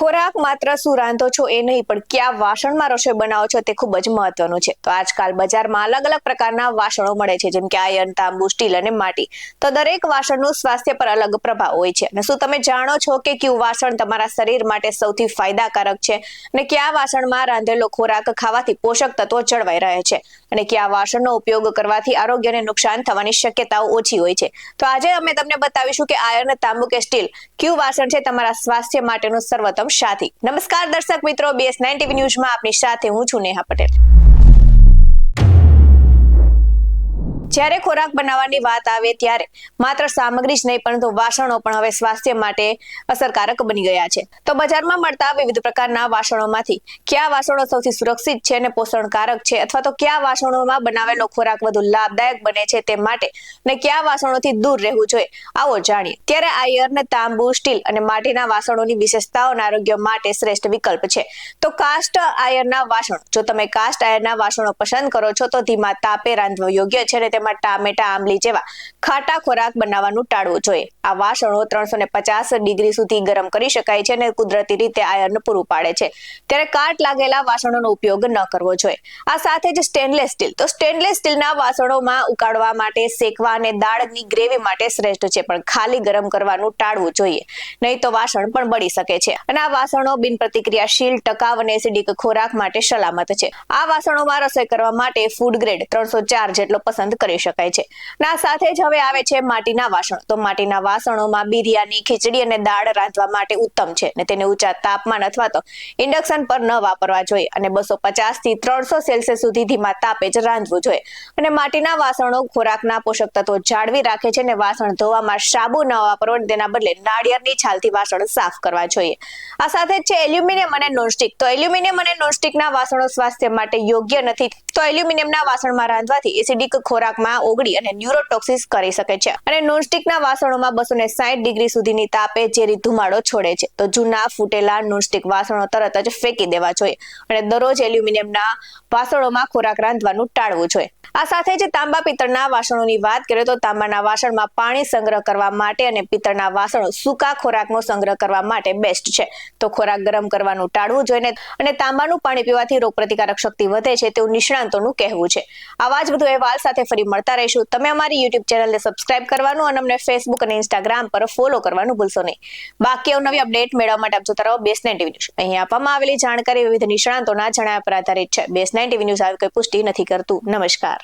ખોરાક માત્ર શું રાંધો છો એ નહીં, પણ કયા વાસણમાં રસોઈ બનાવો છો તે ખૂબ જ મહત્વનું છે. તો આજકાલ બજારમાં અલગ અલગ પ્રકારના વાસણો મળે છે, જેમ કે આયર્ન તાંબુ, સ્ટીલ અને માટી. તો દરેક વાસણનું સ્વાસ્થ્ય પર અલગ પ્રભાવ હોય છે. અને શું તમે જાણો છો કે કયું વાસણ તમારા શરીર માટે સૌથી ફાયદાકારક છે? અને કયા વાસણમાં રાંધેલો ખોરાક ખાવાથી પોષક તત્વો જળવાઈ રહે છે? અને કયા વાસણનો ઉપયોગ કરવાથી આરોગ્યને નુકસાન થવાની શક્યતાઓ ઓછી હોય છે? તો આજે અમે તમને બતાવીશું કે આયર્ન તાંબુ કે સ્ટીલ કયું વાસણ છે તમારા સ્વાસ્થ્ય માટેનું સર્વોત્તમ સાથી નમસ્કાર દર્શક મિત્રો બીએસ નાઇન ટીવી ન્યૂઝમાં આપની સાથે હું છું નેહા પટેલ. જ્યારે ખોરાક બનાવવાની વાત આવે ત્યારે માત્ર સામગ્રી જ નહીં, પરંતુ વાસણો પણ હવે સ્વાસ્થ્ય માટે અસરકારક બની ગયા છે. તો બજારમાં મળતા વિવિધ પ્રકારના વાસણોમાંથી કયા વાસણો સૌથી સુરક્ષિત છે અને પોષણકારક છે? અથવા તો કયા વાસણોમાં બનાવેલો ખોરાક વધુ લાભદાયક બને છે તે માટે અને કયા વાસણોથી દૂર રહેવું જોઈએ? આવો જાણીએ. ત્યારે આયર્ન, તાંબુ, સ્ટીલ અને માટીના વાસણોની વિશેષતાઓ આરોગ્ય માટે શ્રેષ્ઠ વિકલ્પ છે. તો કાસ્ટ આયર્નના વાસણો. જો તમે કાસ્ટ આયર્નના વાસણો પસંદ કરો છો તો ધીમા તાપે રાંધવું યોગ્ય છે અને તેમાં ટામેટા આમલી જેવા ખાટા ખોરાક બનાવવાનું ટાળવું જોઈએ. આ વાસણો ત્રણસો ડિગ્રી સુધી ગરમ કરી શકાય છે અને કુદરતી રીતે આયર્ન પૂરું પાડે છે. ત્યારે કાટ લાગેલા વાસણોનો ઉપયોગ ન કરવો જોઈએ. આ સાથે જ સ્ટેનલેસ સ્ટીલ તો સ્ટેનલેસ સ્ટીલના વાસણોમાં ઉકાળવા માટે શેકવા અને દાળની ગ્રેવી માટે શ્રેષ્ઠ છે, પણ ખાલી ગરમ કરવાનું ટાળવું જોઈએ. નહીં તો વાસણ પણ બળી શકે છે. અને આ વાસણો બિન પ્રતિક્રિયાશીલ ટકાવ અને એસિડિક ખોરાક માટે સલામત છે. આ વાસણોમાં રસોઈ કરવા માટે ફૂડ ગ્રેડ ત્રણસો ચાર જેટલો પસંદ કરી શકાય છે. અને સાથે જ હવે આવે છે માટીના વાસણ. તો માટીના વાસણોમાં બિરિયાની, ખીચડી અને દાળ રાંધવા માટે ઉત્તમ છે અને તેને ઊંચા તાપમાન અથવા તો ઇન્ડક્શન પર ન વાપરવા જોઈએ અને બસો પચાસથી ત્રણસો સેલ્સિયસ સુધી ધીમા તાપે જ રાંધવું જોઈએ. અને માટીના વાસણો ખોરાકના પોષક તત્વો જાળવી રાખે છે અને વાસણ ધોવામાં સાબુ ન વાપરવો તેના બદલે નાળિયેરની છાલથી વાસણ સાફ કરવા જોઈએ. આ સાથે જ છે એલ્યુમિનિયમ અને નોનસ્ટિક. તો એલ્યુમિનિયમ અને નોનસ્ટિકના વાસણો સ્વાસ્થ્ય માટે યોગ્ય નથી. તો એલ્યુમિનિયમના વાસણમાં રાંધવાથી એસિડિક ખોરાકમાં ઓગળી અને ન્યુરોટોક્સિસ કરી શકે છે. અને નોનસ્ટિકના વાસણોમાં બસો ને સાઠ ડિગ્રી સુધીની તાપે ઝેરી ધુમાડો છોડે છે. તો જૂના ફૂટેલા નોનસ્ટિક વાસણો તરત જ ફેંકી દેવા જોઈએ. અને દરરોજ એલ્યુમિનિયમના વાસણોમાં ખોરાક રાંધવાનું ટાળવું જોઈએ. આ સાથે જ તાંબા પિત્તળના વાસણોની વાત કરીએ તો તાંબાના વાસણમાં પાણી સંગ્રહ કરવા માટે અને પિત્તળના વાસણો સૂકા ખોરાકનો સંગ્રહ કરવા માટે બેસ્ટ છે. તો ખોરાક ગરમ કરવાનું ટાળવું જોઈએ અને તાંબાનું પાણી પીવાથી રોગપ્રતિકારક શક્તિ વધે છે તેવું નિષ્ણાંતોનું કહેવું છે. આવા જ બધું અહેવાલ સાથે ફરી મળતા રહીશું. તમે અમારી યુટ્યુબ ચેનલને સબસ્ક્રાઇબ કરવાનું અને અમને ફેસબુક અને ઇન્સ્ટાગ્રામ પર ફોલો કરવાનું ભૂલશો નહીં. બાકી નવી અપડેટ મેળવવા માટે આપ જોતા રહો બેસ નાઇન ટીવી ન્યૂઝ અહીં આપવામાં આવેલી જાણકારી વિવિધ નિષ્ણાંતોના જણાવ્યા પર આધારિત છે. બેસ નાઇન ટીવી ન્યૂઝ આવી કોઈ પુષ્ટિ નથી કરતું. નમસ્કાર.